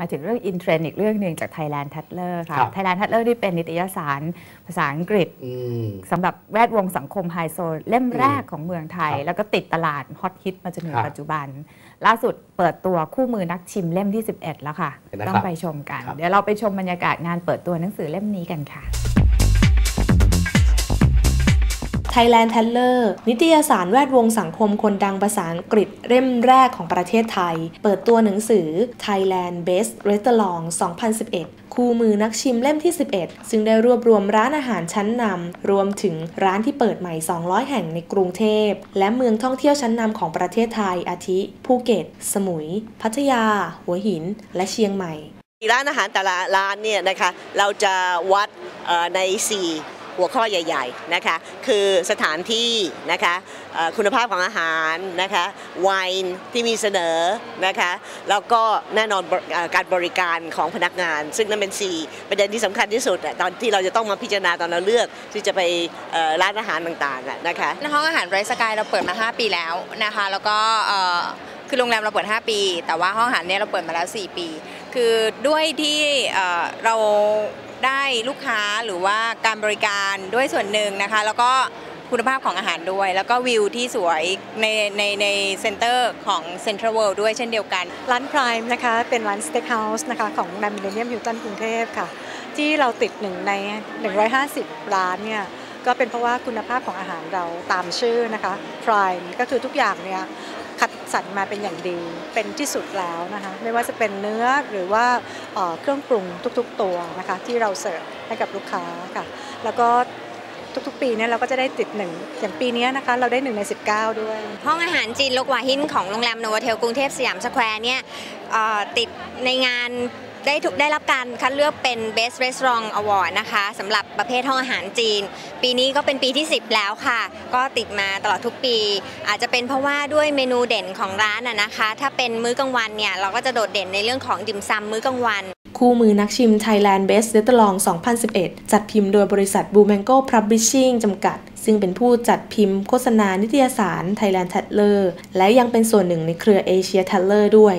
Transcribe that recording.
มาถึงเรื่องอินเทรนด์อีกเรื่องหนึ่งจาก Thailand t a t l e r ค่ะครับ Thailand t a t l e r ที่เป็นนิตยสารภาษาอังกฤษอืมสำหรับแวดวงสังคมไฮโซเล่มแรกของเมืองไทยครับแล้วก็ติดตลาดฮอตฮิตมาจนถึงครับปัจจุบัน ล่าสุดเปิดตัวคู่มือนักชิมเล่มที่ 11 แล้วค่ะเห็นไหมต้อครังบไปชมกันครับเดี๋ยวเราไปชมบรรยากาศงานเปิดตัวหนังสือเล่มนี้กันค่ะ Thailand t a l l e r นิตยสารแวดวงสังคมคนดังภาษาอังกฤษเล่มแรกของประเทศไทย เปิดตัวหนังสือ Thailand Best Restaurant 2011คู่มือนักชิมเล่มที่ 11 ซึ่งได้รวบรวมร้านอาหารชั้นนำรวมถึงร้านที่เปิดใหม่ 200 แห่งในกรุงเทพ และเมืองท่องเที่ยวชั้นนำของประเทศไทย อาทิ ภูเก็ต สมุย พัทยา หัวหิน และเชียงใหม่ ร้านอาหารแต่ละร้านเนี่ยนะคะ เราจะวัดใน 4 หัวข้อใหญ่ๆนะคะคือสถานที่นะคะคุณภาพของอาหารนะคะไวน์ที่มีเสนอนะคะแล้วก็แน่นอนการบริการของพนักงาน ซึ่งนั่นเป็น 4 ประเด็นที่สำคัญที่สุดอะตอนที่เราจะต้องมาพิจารณาตอนเราเลือกที่จะไปร้านอาหารต่างๆอะนะคะห้องอาหารไรสกายเราเปิดมา 5 ปีแล้วนะคะแล้วก็คือโรงแรมเราเปิด 5 ปี แต่ว่าห้องอาหารเนี่ยเราเปิดมาแล้ว 4 ปี คือด้วยที่เเรา ได้ลูกค้าหรือว่าการบริการด้วยส่วนหนึ่งนะคะ แล้วก็คุณภาพของอาหารด้วย แล้วก็วิวที่สวยในในในเซ็นเตอร์ของเซ็นทรัลเวิลด์ด้วยเช่นเดียวกัน ร้าน Prime นะคะ เป็นร้านสเต็กเฮาส์นะคะของแมมมิเลเนียมฮิลตันกรุงเทพค่ะ ที่เราติดหนึ่งใน 150 ร้านเนี่ย ก็เป็นเพราะว่าคุณภาพของอาหารเราตามชื่อนะคะ Prime ก็คือทุกอย่างเนี่ย สรรมาเป็นอย่างดีเป็นที่สุดแล้วนะคะไม่ว่าจะเป็นเนื้อหรือว่าเครื่องปรุงทุกๆตัวนะคะที่เราเสิร์ฟให้กับลูกค้าค่ะแล้วก็ทุกๆ ปีเนี่ยเราก็จะได้ติดหนึ่งอย่างปีนี้นะคะเราได้หนึ่งใน 19 ด้วย ห้องอาหารจีนลกวาหินของโรงแรมโนวเทลกรุงเทพสยามสแควร์เนี่ยติดในงาน ได้ถูกได้รับการคัดเลือกเป็น Best Restaurant Award นะคะสำหรับประเภทห้องอาหารจีน ปีนี้ก็เป็นปีที่ 10 แล้วค่ะ ก็ติดมาตลอดทุกปี อาจจะเป็นเพราะว่าด้วยเมนูเด่นของร้านอะนะคะ ถ้าเป็นมื้อกลางวันเนี่ย เราก็จะโดดเด่นในเรื่องของดิมซำมื้อกลางวัน คู่มือนักชิม Thailand Best Restaurant 2011 จัดพิมพ์โดยบริษัท Blue Mango Publishing จำกัดซึ่งเป็นผู้จัดพิมพ์โฆษณานิตยสาร Thailand t a t l e r และยังเป็นส่วนหนึ่งในเครือ Asia t a t l e r ด้วย